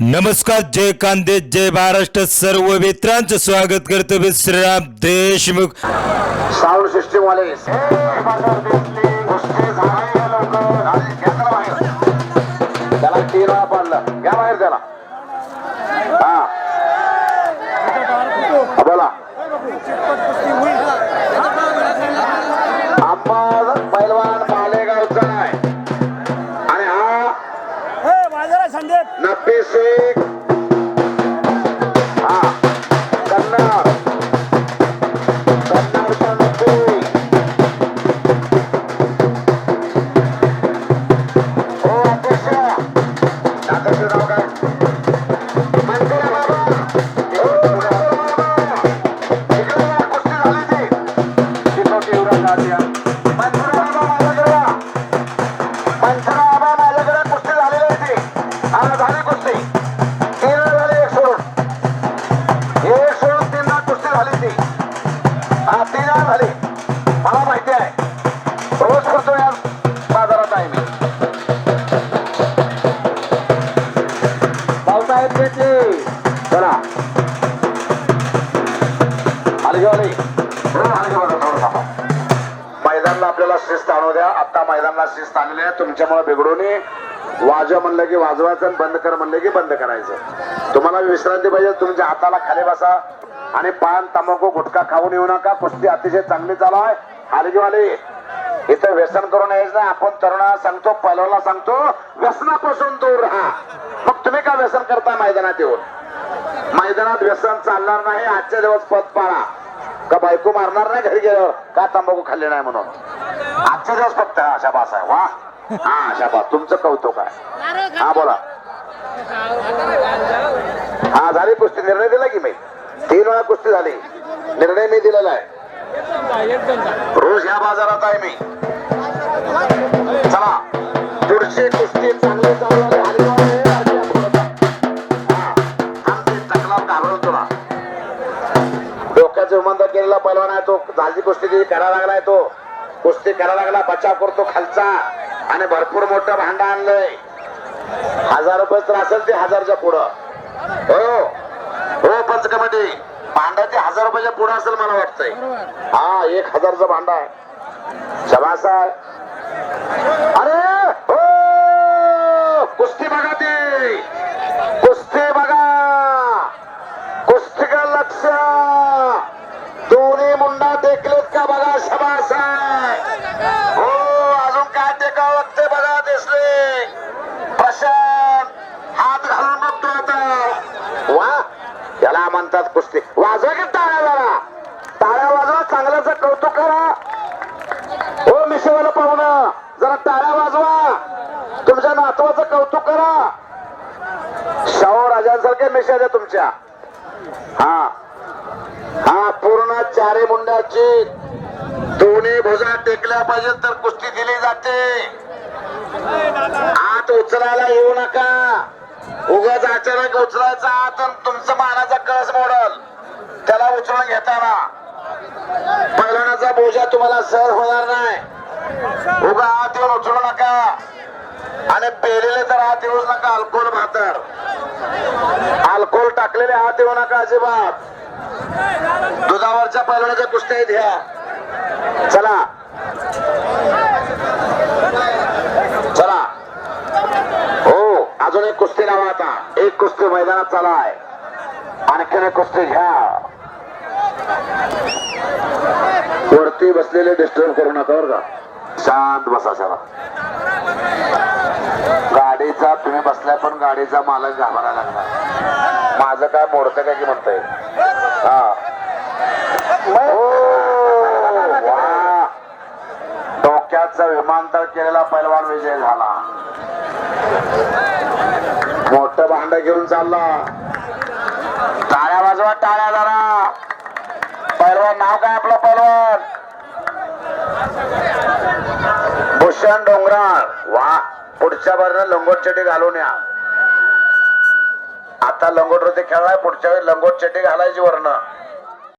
नमस्कार जय कांदे जय महाराष्ट्र. सर्व मित्रांचं स्वागत करतो मी श्रीराम देशमुख. साऊंड सिस्टीम वाले त्याला तीन पाडलं हा संदीप झाली ती हा झाली. मला माहिती आहे. रोज करतो या बाजारात आहे मी. भाऊसाहेब चला. हलगेवाली मैदानला आपल्याला शिस्त आणू द्या. आता मैदानला शिस्त आणले तुमच्यामुळे बिघडून वाजव म्हणलं की वाजवायचं आणि बंद कर म्हणलं की बंद करायचं. तुम्हाला विश्रांती पाहिजे. तुमच्या हाताला खाली बसा. आणि पान तंबाखू गुटखा खाऊन येऊ नका. कुस्ती अतिशय चांगली चालू आहे. हलगीवाली इथं व्यसन करून यायचं नाही. आपण तरुणाला सांगतो पहिल्याला सांगतो व्यसनापासून दूर राहा. मग तुम्ही का व्यसन करता मैदानात येऊन? मैदानात व्यसन चालणार नाही. आजच्या दिवस पद पाळा. का बायको मारणार नाही घरी गेल्यावर? का तंबाखू खाल्ले नाही म्हणून? आजच्या दिवस फक्त अशा शाबास आहे. वा. हा शाबास. तुमचं कौतुक आहे. हा बोला. हा झाली कुस्ती. निर्णय दिला की मी? तीन वेळा कुस्ती झाली. निर्णय मी दिलेला आहे. रोज या बाजारात आहे मी. चला. पुढची कुस्ती चांगली चालू. डोक्याचा केलेला पैलवान आहे तो झाली कुस्ती ती करायला लागलाय तो. कुस्ती करायला लागला बचाव करतो खालचा. आणि भरपूर मोठं भांडा आणलंय. हजार रुपये तर असेल ते हजारच्या पुढं. हो. हो हो पंच कमिटी भांडा ते हजार रुपयाच्या पुढं असेल मला वाटतंय. हा एक हजारचं भांडा आहे. शबास आहे अरे हो कुस्ती बघा ती कुस्ती बघा कुस्ती का लक्ष दोन्ही मुंडा देखलेत का बघा शबास आहे हो अजून काय टेकावं लागते बघा दिसले प्रशांत हात घालून बघतो आता वा याला म्हणतात कुस्ती. वाजवा की टाळ्या जरा. टाळ्या वाजवा चांगल्याच कौतुक करा. हो मिशेवाला पाहुणं. जरा टाळ्या वाजवा. तुमच्या नातवाचं कौतुक करा. शाहू राजांसारख्या मिशा द्या तुमच्या. हा. हा पूर्ण चारे मुंड्याची दोन्ही भुजा टेकल्या पाहिजेत तर कुस्ती दिली जाते. आत उचलायला येऊ नका. उगाच अचानक उचलायचा आत तुमचं मानाचा कळस मोडल. त्याला उचलून घेताना. पैलवानाचा बोजा तुम्हाला सहज होणार नाही. उगा आत येऊन उचलू नका. आणि पेलेले तर आत येऊच नका अल्कोहोल भातर अल्कोहोल टाकलेले आत येऊ नका अजिबात. दुधावरच्या पैलवानाच्या कुस्त्या घ्या चला. एक कुस्ती लावा आता. एक कुस्ती मैदानात चालू आहे आणखीन एक कुस्ती घ्या. वरती बसलेले डिस्टर्ब करू नका बरं का. शांत बसा चला गाडीचा तुम्ही बसलाय पण गाडीचा मालक घाबरायला लागला. माझं काय मोडतं काय की म्हणताय? हा. वा. विमानतळ केलेला पैलवान विजय झाला. मोठं भांड घेऊन चालला. टाळ्या वाजवा टाळ्या जरा. पैलवान नाव काय आपलं पैलवान? भूषण डोंगराळ. वा पुढच्या बारीनं लंगोट चटी घालून या. आता लंगोट होते खेळलाय पुढच्या वेळी लंगोट चटी घालायची वरनं.